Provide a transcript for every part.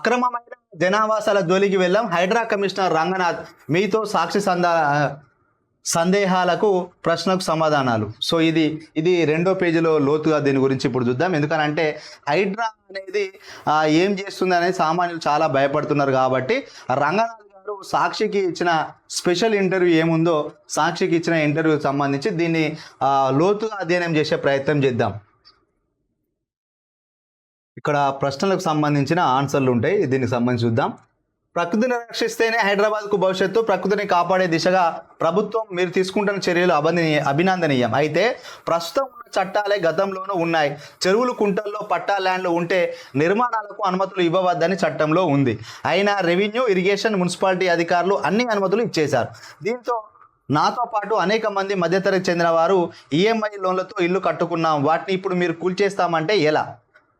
అక్రమమైన జనావాసాల జోలికి వెళ్ళాం. హైడ్రా కమిషనర్ రంగనాథ్ మీతో సాక్షి సందా సందేహాలకు ప్రశ్నకు సమాధానాలు. సో ఇది ఇది రెండో పేజీలో లోతుగా దీని గురించి ఇప్పుడు చూద్దాం. ఎందుకనంటే హైడ్రా అనేది ఏం చేస్తుంది అనేది సామాన్యులు చాలా భయపడుతున్నారు కాబట్టి రంగనాథ్ గారు సాక్షికి ఇచ్చిన స్పెషల్ ఇంటర్వ్యూ ఏముందో సాక్షికి ఇచ్చిన ఇంటర్వ్యూకి సంబంధించి దీన్ని లోతుగా అధ్యయనం చేసే ప్రయత్నం చేద్దాం. ఇక్కడ ప్రశ్నలకు సంబంధించిన ఆన్సర్లు ఉంటాయి. దీనికి సంబంధించి చూద్దాం. ప్రకృతిని రక్షిస్తేనే హైదరాబాద్కు భవిష్యత్తు ప్రకృతిని కాపాడే దిశగా ప్రభుత్వం మీరు తీసుకుంటున్న చర్యలు అభినందనీయ అభినందనీయం. అయితే ప్రస్తుతం ఉన్న చట్టాలే గతంలోనూ ఉన్నాయి. చెరువులు కుంటల్లో పట్టా ల్యాండ్లు ఉంటే నిర్మాణాలకు అనుమతులు ఇవ్వవద్దని చట్టంలో ఉంది. అయినా రెవెన్యూ ఇరిగేషన్ మున్సిపాలిటీ అధికారులు అన్ని అనుమతులు ఇచ్చేశారు. దీంతో నాతో పాటు అనేక మంది మధ్యతరగతి చెందిన వారు ఈఎంఐ లోన్లతో ఇల్లు కట్టుకున్నాం. వాటిని ఇప్పుడు మీరు కూల్చేస్తామంటే ఎలా?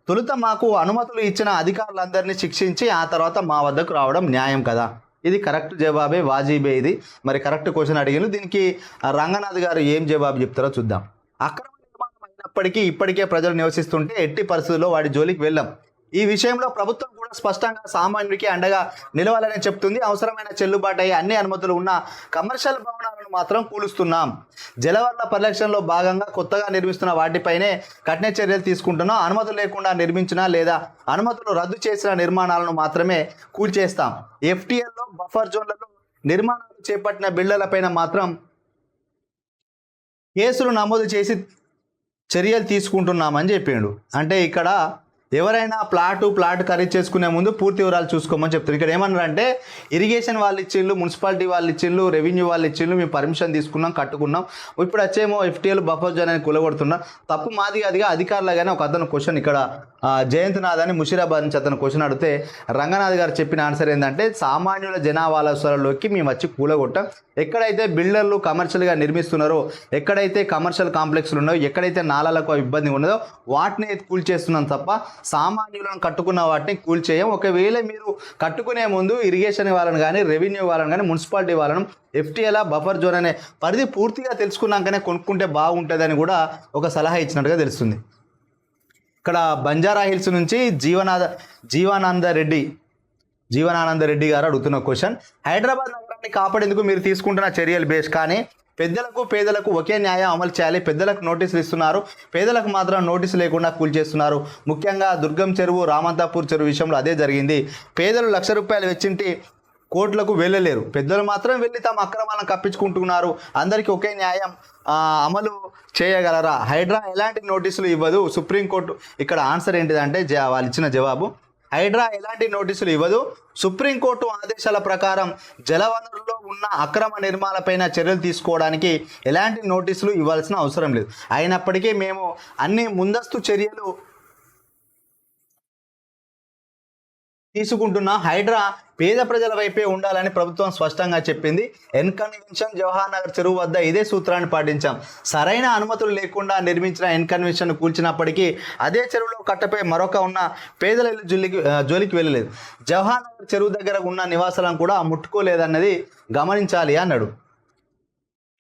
తొలుత మాకు అనుమతులు ఇచ్చిన అధికారులందరినీ శిక్షించి ఆ తర్వాత మా వద్దకు రావడం న్యాయం కదా? ఇది కరెక్ట్ జవాబే వాజీబే ఇది. మరి కరెక్ట్ క్వశ్చన్ అడిగాను దీనికి రంగనాథ్ గారు ఏం జవాబు చెప్తారో చూద్దాం. అక్రమ నిర్మాణం అయినప్పటికీ ఇప్పటికే ప్రజలు నివసిస్తుంటే ఎట్టి పరిస్థితుల్లో వాడి జోలికి వెళ్ళాం. ఈ విషయంలో ప్రభుత్వం కూడా స్పష్టంగా సామాన్యుడికి అండగా నిలవాలని చెప్తుంది. అవసరమైన చెల్లుబాటు అయ్యే అన్ని అనుమతులు ఉన్న కమర్షియల్ భవనాలు మాత్రం కూలుస్తున్నాం జలవల్ల పరిరక్షణలో భాగంగా కొత్తగా నిర్మిస్తున్న వాటిపైనే కఠిన చర్యలు తీసుకుంటున్నాం అనుమతులు లేకుండా నిర్మించిన లేదా అనుమతులు రద్దు చేసిన నిర్మాణాలను మాత్రమే కూల్చేస్తాం. ఎఫ్టీఎల్లో బఫర్ జోన్లలో నిర్మాణాలు చేపట్టిన బిల్డర్లపైన మాత్రం కేసులు నమోదు చేసి చర్యలు తీసుకుంటున్నామని చెప్పిండు. అంటే ఇక్కడ ఎవరైనా ప్లాటు ప్లాట్ ఖరీదు చేసుకునే ముందు పూర్తి వివరాలు చూసుకోమని చెప్తారు ఇక్కడ ఏమన్నారంటే ఇరిగేషన్ వాళ్ళు ఇచ్చిండ్రు మున్సిపాలిటీ వాళ్ళు ఇచ్చిండ్రు రెవెన్యూ వాళ్ళు ఇచ్చిండ్రు మేము పర్మిషన్ తీసుకున్నాం కట్టుకున్నాం. ఇప్పుడు వచ్చేమో ఎఫ్టీఎల్ బఫర్ జోన్ అని కూలగొడుతున్నారు తప్పు మాది అదిగా అధికారులుగానే ఒక అతను క్వశ్చన్ ఇక్కడ జయంత్నాథ్ అని ముషిరాబాద్ నుంచి అతను క్వశ్చన్ అడిగితే రంగనాథ్ గారు చెప్పిన ఆన్సర్ ఏంటంటే సామాన్యుల జనావాసాలలోకి మేము వచ్చి కూలగొట్టాం. ఎక్కడైతే బిల్డర్లు కమర్షియల్గా నిర్మిస్తున్నారో ఎక్కడైతే కమర్షియల్ కాంప్లెక్స్లు ఉన్నాయో ఎక్కడైతే నాలాలకు ఇబ్బంది ఉన్నదో వాటిని కూల్చేస్తున్నాం తప్ప సామాన్యులను కట్టుకున్న వాటిని కూల్చేయం. ఒకవేళ మీరు కట్టుకునే ముందు ఇరిగేషన్ వాళ్ళని కానీ రెవెన్యూ వాళ్ళని కానీ మున్సిపాలిటీ వాళ్ళను ఎఫ్టీఎలా బఫర్ జోన్ అనే పరిధి పూర్తిగా తెలుసుకున్నాకనే కొనుక్కుంటే బాగుంటుందని కూడా ఒక సలహా ఇచ్చినట్టుగా తెలుస్తుంది. ఇక్కడ బంజారా హిల్స్ నుంచి జీవనాద జీవానంద రెడ్డి జీవనానంద రెడ్డి గారు అడుగుతున్న క్వశ్చన్ హైదరాబాద్ నగరాన్ని కాపాడేందుకు మీరు తీసుకుంటున్న చర్యలు బేస్ కానీ పెద్దలకు పేదలకు ఒకే న్యాయం అమలు చేయాలి. పెద్దలకు నోటీసులు ఇస్తున్నారు. పేదలకు మాత్రం నోటీసు లేకుండా కూల్ చేస్తున్నారు. ముఖ్యంగా దుర్గం చెరువు రామంతాపూర్ చెరువు విషయంలో అదే జరిగింది. పేదలు లక్ష రూపాయలు వెచ్చింటి కోర్టులకు వెళ్ళలేరు. పెద్దలు మాత్రం వెళ్ళి తమ అక్రమాలను కప్పించుకుంటున్నారు. అందరికీ ఒకే న్యాయం అమలు చేయగలరా? హైడ్రా ఎలాంటి నోటీసులు ఇవ్వదు? సుప్రీంకోర్టు ఇక్కడ ఆన్సర్ ఏంటిదంటే జ- వాళ్ళు ఇచ్చిన జవాబు హైడ్రా ఎలాంటి నోటీసులు ఇవ్వదు. సుప్రీంకోర్టు ఆదేశాల ప్రకారం జలవనరుల్లో ఉన్న అక్రమ నిర్మాణాలపైన చర్యలు తీసుకోవడానికి ఎలాంటి నోటీసులు ఇవ్వాల్సిన అవసరం లేదు. అయినప్పటికీ మేము అన్ని ముందస్తు చర్యలు తీసుకుంటున్న హైడ్రా పేద ప్రజల వైపే ఉండాలని ప్రభుత్వం స్పష్టంగా చెప్పింది. ఎన్కన్వెన్షన్ జవహర్ నగర్ చెరువు వద్ద ఇదే సూత్రాన్ని పాటించాం. సరైన అనుమతులు లేకుండా నిర్మించిన ఎన్కన్వెన్షన్ కూల్చినప్పటికీ అదే చెరువులో కట్టపై మరొక ఉన్న పేదల ఇల్లు జోలికి జోలికి వెళ్ళలేదు. జవహర్ నగర్ చెరువు దగ్గర ఉన్న నివాసాలను కూడా ముట్టుకోలేదన్నది గమనించాలి అన్నాడు.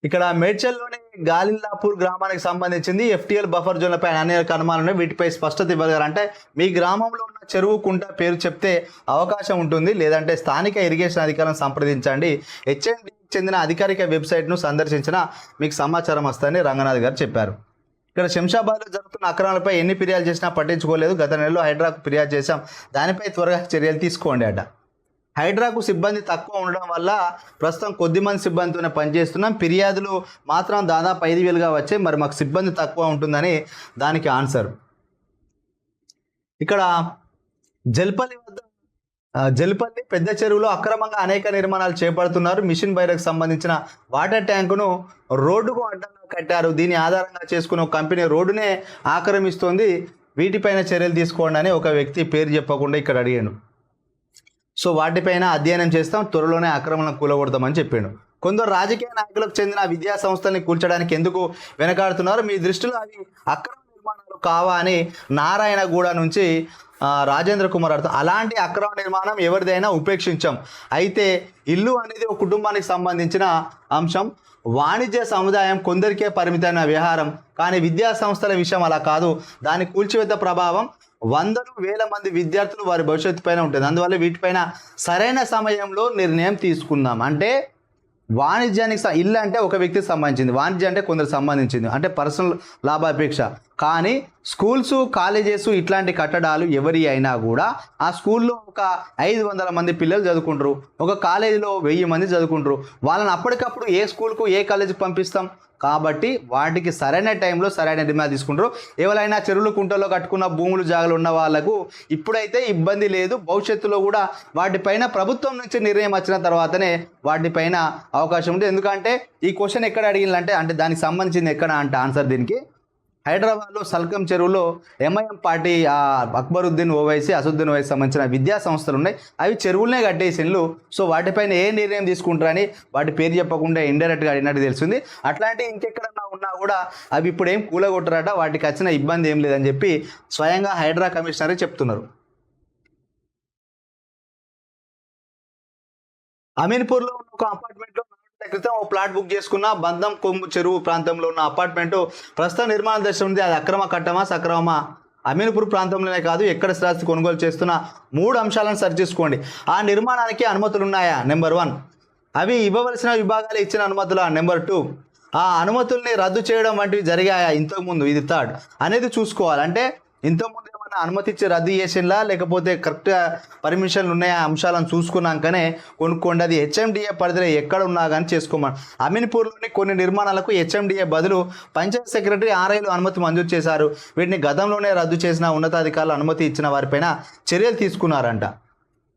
ఇక్కడ మేడ్చల్లోని గాలిల్లాపూర్ గ్రామానికి సంబంధించింది ఎఫ్టీఎల్ బఫర్ జోన్లపై అనేక అనుమానాలు ఉన్నాయి. వీటిపై స్పష్టత ఇవ్వగలరు? అంటే మీ గ్రామంలో ఉన్న చెరువు కుంట పేరు చెప్తే అవకాశం ఉంటుంది. లేదంటే స్థానిక ఇరిగేషన్ అధికారులను సంప్రదించండి. హెచ్ఎండి చెందిన అధికారిక వెబ్సైట్ను సందర్శించిన మీకు సమాచారం వస్తుందని రంగనాథ్ గారు చెప్పారు. ఇక్కడ శంషాబాద్లో జరుగుతున్న అక్రమాలపై ఎన్ని ఫిర్యాదు చేసినా పట్టించుకోలేదు. గత నెలలో హైడ్రాకు ఫిర్యాదు చేశాం. దానిపై త్వరగా చర్యలు తీసుకోండి అట. హైడ్రాకు సిబ్బంది తక్కువ ఉండడం వల్ల ప్రస్తుతం కొద్ది మంది సిబ్బందితోనే పనిచేస్తున్నాం. ఫిర్యాదులు మాత్రం దాదాపు ఐదు వేలుగా వచ్చాయి. మరి మాకు సిబ్బంది తక్కువ ఉంటుందని దానికి ఆన్సర్. ఇక్కడ జల్పల్లి వద్ద జల్పల్లి పెద్ద చెరువులో అక్రమంగా అనేక నిర్మాణాలు చేపడుతున్నారు. మిషన్ బైరకు సంబంధించిన వాటర్ ట్యాంకును రోడ్డుకు అడ్డంగా కట్టారు. దీని ఆధారంగా చేసుకున్న కంపెనీ రోడ్డునే ఆక్రమిస్తోంది. వీటిపైన చర్యలు తీసుకోండి అని ఒక వ్యక్తి పేరు చెప్పకుండా ఇక్కడ అడిగాను. సో వాటిపైన అధ్యయనం చేస్తాం త్వరలోనే ఆక్రమణ కూలగొడతామని చెప్పాడు. కొందరు రాజకీయ నాయకులకు చెందిన విద్యా సంస్థల్ని కూల్చడానికి ఎందుకు వెనకాడుతున్నారు? మీ దృష్టిలో అవి అక్రమ నిర్మాణాలు కావా అని నారాయణగూడ నుంచి రాజేంద్ర కుమార్ అర్థం అలాంటి అక్రమ నిర్మాణం ఎవరిదైనా ఉపేక్షించాం. అయితే ఇల్లు అనేది ఒక కుటుంబానికి సంబంధించిన అంశం. వాణిజ్య సముదాయం కొందరికే పరిమితమైన విహారం కానీ విద్యా సంస్థల విషయం అలా కాదు. దాని కూల్చివేత ప్రభావం వందలు వేల మంది విద్యార్థులు వారి భవిష్యత్తు పైన ఉంటుంది. అందువల్ల వీటిపైన సరైన సమయంలో నిర్ణయం తీసుకుందాం. అంటే వాణిజ్యానికి స- ఇల్లు అంటే ఒక వ్యక్తికి సంబంధించింది. వాణిజ్యం అంటే కొందరు సంబంధించింది. అంటే పర్సనల్ లాభాపేక్ష. కానీ స్కూల్స్ కాలేజెస్ ఇట్లాంటి కట్టడాలు ఎవరి అయినా కూడా ఆ స్కూల్లో ఒక ఐదు వందల మంది పిల్లలు చదువుకుంటారు. ఒక కాలేజీలో వెయ్యి మంది చదువుకుంటారు. వాళ్ళని అప్పటికప్పుడు ఏ స్కూల్కు ఏ కాలేజీకి పంపిస్తాం? కాబట్టి వాటికి సరైన టైంలో సరైన డిమాండ్ తీసుకుంటారు. ఎవరైనా చెరువులు కుంటలో కట్టుకున్న భూములు జాగలు ఉన్న వాళ్ళకు ఇప్పుడైతే ఇబ్బంది లేదు. భవిష్యత్తులో కూడా వాటిపైన ప్రభుత్వం నుంచి నిర్ణయం వచ్చిన తర్వాతనే వాటిపైన అవకాశం ఉంది ఎందుకంటే ఈ క్వశ్చన్ ఎక్కడ అడిగిందంటే అంటే దానికి సంబంధించింది ఎక్కడ అంటే ఆన్సర్ దీనికి. హైదరాబాద్లో సల్కం చెరువులో ఎంఐఎం పార్టీ అక్బరుద్దీన్ ఓవైసీ అసదుద్దీన్ ఓవైసీ సంబంధించిన విద్యా సంస్థలు ఉన్నాయి. అవి చెరువులనే కట్టేసిండ్లు. సో వాటిపైన ఏ నిర్ణయం తీసుకుంటారని వాటి పేరు చెప్పకుండా ఇండైరెక్ట్గా అడిగినట్టు తెలిసింది అట్లాంటి ఇంకెక్కడన్నా ఉన్నా కూడా అవి ఇప్పుడు ఏం కూలగొట్టరాట వాటికి వచ్చిన ఇబ్బంది ఏం లేదని చెప్పి స్వయంగా హైడ్రా కమిషనరే చెప్తున్నారు. అమీన్పూర్లో ఉన్న ఒక అపార్ట్మెంట్లో క్రితం ఓ ప్లాట్ బుక్ చేసుకున్న బంధం కొమ్ము చెరువు ప్రాంతంలో ఉన్న అపార్ట్మెంట్ ప్రస్తుతం నిర్మాణ దశ ఉంది. అది అక్రమ కట్టమా సక్రమమా? అమీన్పూర్ ప్రాంతంలోనే కాదు ఎక్కడ స్థిరాస్తి కొనుగోలు చేస్తున్న మూడు అంశాలను సరి చేసుకోండి. ఆ నిర్మాణానికి అనుమతులు ఉన్నాయా? Number one. అవి ఇవ్వవలసిన విభాగాలు ఇచ్చిన అనుమతులా? Number two. ఆ అనుమతుల్ని రద్దు చేయడం వంటివి జరిగాయా? ఇంతకుముందు ఇది థర్డ్. అనేది చూసుకోవాలి. అంటే ఇంతకుముందు అనుమతి ఇచ్చి రద్దు చేసిందా లేకపోతే కరెక్ట్గా పర్మిషన్లు ఉన్నాయా అంశాలను చూసుకున్నాకనే కొనుక్కోండి. అది హెచ్ఎండిఏ పరిధిలో ఎక్కడ ఉన్నా కానీ చేసుకోమని. అమీన్పూర్లోని కొన్ని నిర్మాణాలకు హెచ్ఎండిఏ బదులు పంచాయత్ సెక్రటరీ ఆర్ఐలు అనుమతి మంజూరు చేశారు. వీటిని గతంలోనే రద్దు చేసిన ఉన్నతాధికారులు అనుమతి ఇచ్చిన వారిపైన చర్యలు తీసుకున్నారంట.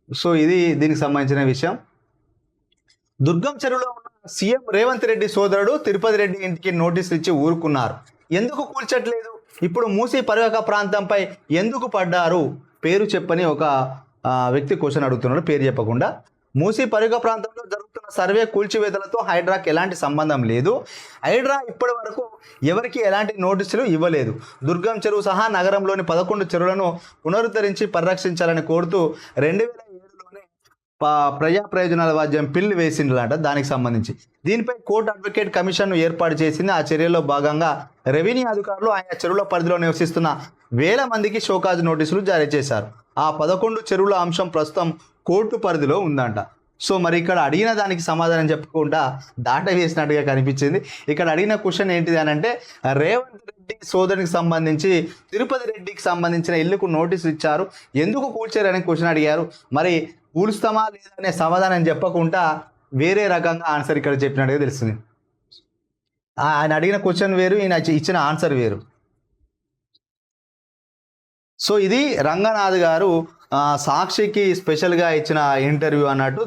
సో ఇది దీనికి సంబంధించిన విషయం. దుర్గం చెరువులో ఉన్న సీఎం రేవంత్ రెడ్డి సోదరుడు తిరుపతి రెడ్డి ఇంటికి నోటీసులు ఇచ్చి ఊరుకున్నారు. ఎందుకు కూల్చట్లేదు? ఇప్పుడు మూసీ పరివాహక ప్రాంతంపై ఎందుకు పడ్డారు? పేరు చెప్పని ఒక వ్యక్తి క్వశ్చన్ అడుగుతున్నాడు. పేరు చెప్పకుండా. మూసీ పరుగ ప్రాంతంలో జరుగుతున్న సర్వే కూల్చివేతలతో హైడ్రాకి ఎలాంటి సంబంధం లేదు. హైడ్రా ఇప్పటి వరకు ఎవరికి ఎలాంటి నోటీసులు ఇవ్వలేదు. దుర్గం చెరువు సహా నగరంలోని పదకొండు చెరువులను పునరుద్ధరించి పరిరక్షించాలని కోరుతూ రెండు వేల ప్రజా ప్రయోజనాల వాద్యం పిల్లు వేసిండ్రంట దానికి సంబంధించి. దీనిపై కోర్టు అడ్వకేట్ కమిషన్ను ఏర్పాటు చేసింది. ఆ చర్యలో భాగంగా రెవెన్యూ అధికారులు ఆయా చెరువుల పరిధిలో నివసిస్తున్న వేల మందికి షోకాజ్ నోటీసులు జారీ చేశారు. ఆ పదకొండు చెరువుల అంశం ప్రస్తుతం కోర్టు పరిధిలో ఉందంట. సో మరి ఇక్కడ అడిగిన దానికి సమాధానం చెప్పకుండా దాట వేసినట్టుగా కనిపించింది. ఇక్కడ అడిగిన క్వశ్చన్ ఏంటిది అని అంటే రేవంత్ రెడ్డి సోదరునికి సంబంధించి తిరుపతి రెడ్డికి సంబంధించిన ఇల్లుకు నోటీసులు ఇచ్చారు. ఎందుకు కూల్చారని క్వశ్చన్ అడిగారు. మరి కూల్స్తామా లేదా అనే సమాధానం చెప్పకుండా వేరే రకంగా ఆన్సర్ ఇక్కడ చెప్పినట్టుగా తెలుస్తుంది. ఆయన అడిగిన క్వశ్చన్ వేరు ఈయన ఇచ్చిన ఆన్సర్ వేరు. సో ఇది రంగనాథ్ గారు సాక్షికి స్పెషల్గా ఇచ్చిన ఇంటర్వ్యూ అన్నట్టు